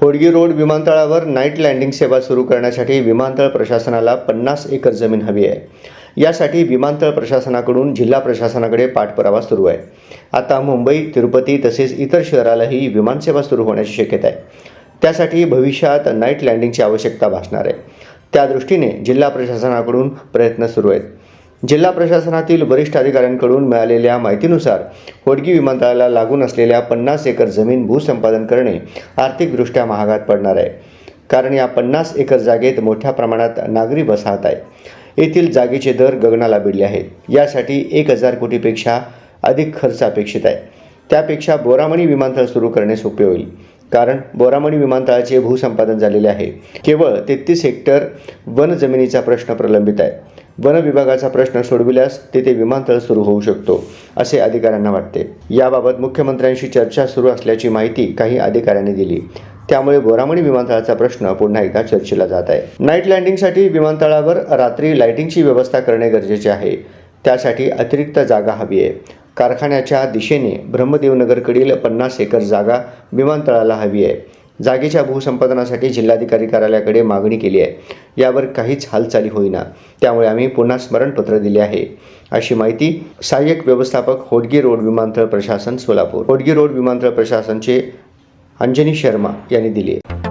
Hodgi road विमानतळावर night landing सेवा सुरू करण्यासाठी विमानतळ प्रशासनाला पन्नास एकर जमीन हवी आहे. यासाठी विमानतळ प्रशासनाकडून जिल्हा प्रशासनाकडे पाठपुरावा सुरू आहे. आता मुंबई तिरुपती तसेच इतर शहरालाही विमानसेवा सुरू होण्याची शक्यता आहे. त्यासाठी भविष्यात नाईट लँडिंगची आवश्यकता भासणार आहे. त्या दृष्टीने जिल्हा प्रशासनाकडून प्रयत्न सुरू आहेत. जिल्हा प्रशासनातील वरिष्ठ अधिकाऱ्यांकडून मिळालेल्या माहितीनुसार होडगी विमानतळाला लागून असलेल्या पन्नास एकर जमीन भूसंपादन करणे आर्थिकदृष्ट्या महागात पडणार आहे. कारण या पन्नास एकर जागेत मोठ्या प्रमाणात नागरी वसाहत आहे. येथील जागेचे दर गगनाला भिडले आहेत. यासाठी एक हजार कोटीपेक्षा अधिक खर्च अपेक्षित आहे. त्यापेक्षा बोरामणी विमानतळ सुरू करणे सोपे होईल. कारण बोरामणी विमानतळाचे भूसंपादन झालेले आहे. केवळ तेहतीस हेक्टर वन जमिनीचा प्रश्न प्रलंबित आहे. वन विभागाचा प्रश्न सोडविल्यास तेथे विमानतळ सुरू होऊ शकतो असे अधिकाऱ्यांना वाटते. याबाबत मुख्यमंत्र्यांशी चर्चा सुरू असल्याची माहिती काही अधिकाऱ्यांनी दिली. त्यामुळे बोरामणी विमानतळाचा प्रश्न पुन्हा एकदा चर्चेला जात आहे. नाईट लँडिंगसाठी विमानतळावर रात्री लाईटिंगची व्यवस्था करणे गरजेचे आहे. त्यासाठी अतिरिक्त जागा हवी आहे. कारखान्याच्या दिशेने ब्रह्मदेवनगरकडील पन्नास एकर जागा विमानतळाला हवी आहे. जागेच्या भूसंपादनासाठी जिल्हाधिकारी कार्यालयाकडे मागणी केली आहे. यावर काहीच हालचाली होईना. त्यामुळे आम्ही पुन्हा स्मरणपत्र दिले आहे. अशी माहिती सहाय्यक व्यवस्थापक होडगी रोड विमानतळ प्रशासन सोलापूर. होडगी रोड विमानतळ प्रशासनचे अंजनी शर्मा यांनी दिली आहे.